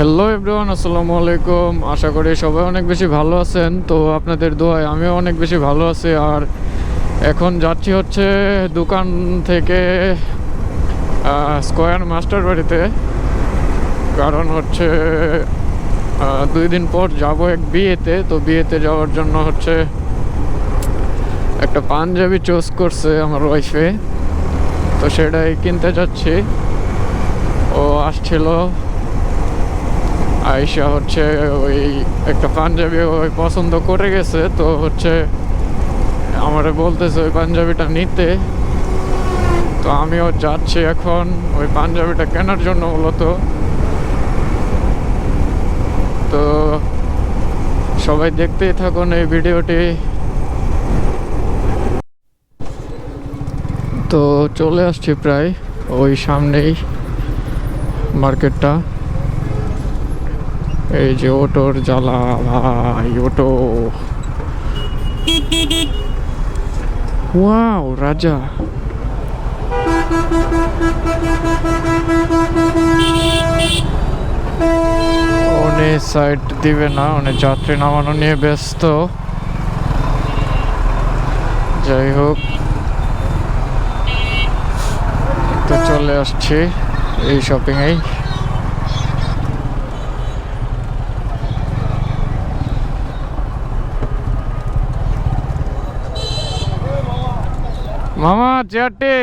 Hello everyone আসসালামু আলাইকুম। আশা করি সবাই অনেক বেশি ভালো আছেন। তো আপনাদের দোয়ায় আমিও অনেক বেশি ভালো আছি। আর এখন যাচ্ছি হচ্ছে দোকান থেকে স্কোয়ার মাস্টার বাড়িতে। কারণ হচ্ছে দুই দিন পর যাব এক বিয়েতে। তো বিয়েতে যাওয়ার জন্য হচ্ছে একটা পাঞ্জাবি চুজ করছে আমার ওয়াইফে তো সেটাই কিনতে যাচ্ছি। ও আসছিল আয়সা হচ্ছে ওই একটা পাঞ্জাবি ওই পছন্দ করে গেছে, তো হচ্ছে আমারে বলতেছে ওই পাঞ্জাবিটা নিতে। তো আমিও যাচ্ছি এখন ওই পাঞ্জাবিটা কেনার জন্য মূলত। তো সবাই দেখতেই থাকুন এই ভিডিওটি। তো চলে আসছি প্রায় ওই সামনেই মার্কেটটা। এই যে অটোর জ্বালা, ভাই অটো ওয়াও, রাজা। উনি সাইড দিবে না উনি যাত্রী নামানো নিয়ে ব্যস্ত। যাই হোক। তো চলে আসছি এই শপিংয়েই মামা চেয়ারটি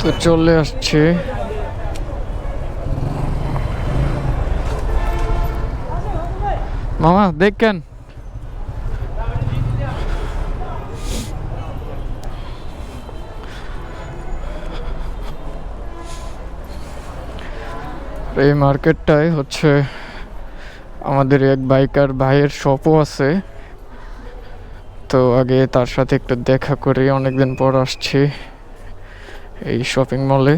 তো। চলে আসছে। মামা দেখেন এই মার্কেটটায় হচ্ছে আমাদের এক বাইকার ভাইয়ের শপও আছে। তো আগে তার সাথে একটু দেখা করে, অনেকদিন পর আসছি এই শপিং মলে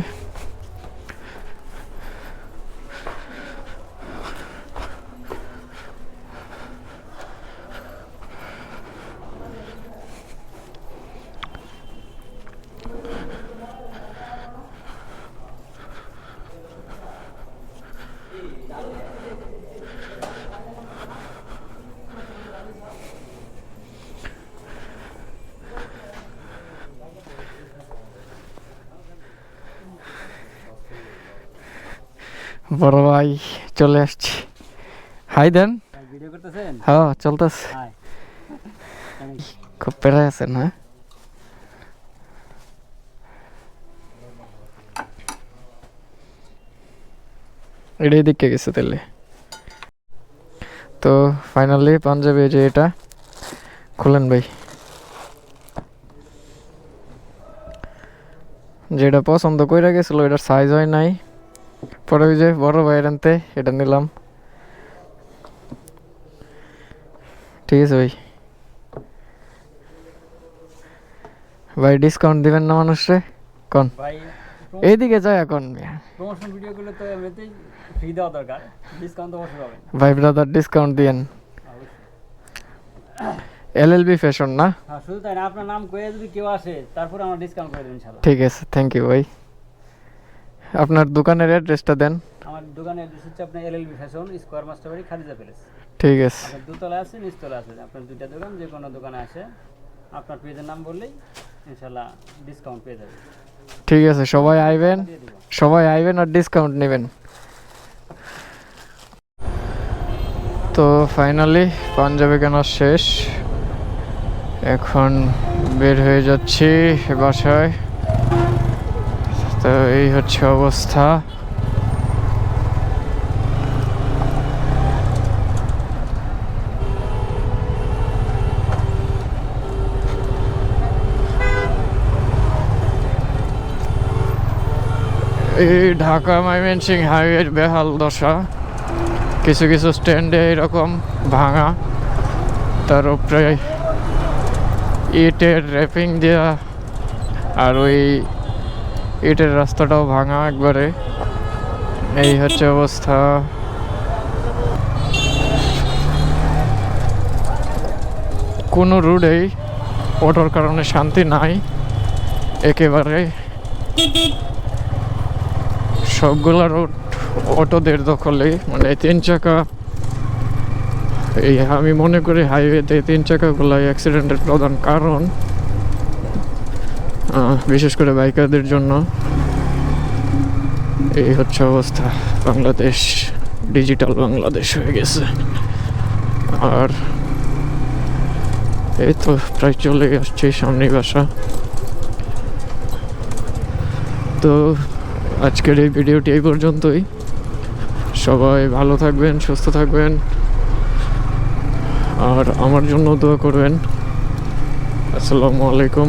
বড় ভাই চলে আসছি। হাই দেন ভিডিও করতেছেন? হ্যাঁ চলতেছে। খুব পেরায় আছে না এটাই দিকে গেছে তাহলে। তো ফাইনালি পাঞ্জাবি যে এটা খুলেন ভাই। যেটা পছন্দ কইরা গেছিল এটার সাইজ হয় নাই। পরে ওই যে বড় ভাইয়ের আনতে এটা নিলাম। ঠিক আছে ভাই। ভাই ডিসকাউন্ট দিবেন না মানুষে কোন? এইদিকে যায় এখন প্রমোশন ভিডিও গুলো তো এমনিতেই ফ্রি দেওয়া দরকার। ডিসকাউন্ট তো অবশ্যই পাবেন। ভাই ব্রাদার ডিসকাউন্ট দিয়েন। এল এল বি ফ্যাশন না? হ্যাঁ শুধু তাই না আপনার নাম কয়ে যদি কেউ আসে তারপরে আমরা ডিসকাউন্ট করে দেবেন ইনশাল্লাহ ঠিক আছে থ্যাংক ইউ ভাই। আপনার দোকানের অ্যাড্রেসটা দেন। আমার দোকানের অ্যাড্রেস হচ্ছে আপনার এলএলবি ফ্যাশন স্কোয়ার মাস্টার বাড়ি খাদিজা প্যালেস। ঠিক আছে। আপনার দুতলা আছে নিচতলা আছে আপনার দুইটা দোকান যে কোনো দোকানে আসে আপনার পেজের নাম বললেই ইনশাল্লাহ ডিসকাউন্ট পেয়ে যাবেন। ঠিক আছে সবাই আইবেন সবাই আইবেন আর ডিসকাউন্ট নেবেন। তো ফাইনালি পাঞ্জাবি কেনা শেষ। এখন বের হয়ে যাচ্ছি বাসায়। তো এই হচ্ছে অবস্থা। এই ঢাকা ময়মনসিং হাইওয়ের বেহাল দশা। কিছু কিছু স্ট্যান্ডে এরকম ভাঙা। তার উপরে ইটের র্যাপিং দেওয়া আর ওই ইটের রাস্তাটাও ভাঙা একবারে। এই হচ্ছে অবস্থা। কোনো রুডেই অটোর কারণে শান্তি নাই। একেবারে সবগুলা রোড অটোদের দখলে মানে তিন চাকা। এই আমি মনে করি হাইওয়েতে তিন চাকাগুলাই অ্যাক্সিডেন্টের প্রধান কারণ। বিশেষ করে বাইকারদের জন্য। এই হচ্ছে অবস্থা। বাংলাদেশ ডিজিটাল বাংলাদেশ হয়ে গেছে। আর এই তো প্রায় চলে আসছি সামনেই বাসা। তো আজকের এই ভিডিওটি এই পর্যন্তই। সবাই ভালো থাকবেন, সুস্থ থাকবেন। আর আমার জন্য দোয়া করবেন। আসসালামু আলাইকুম।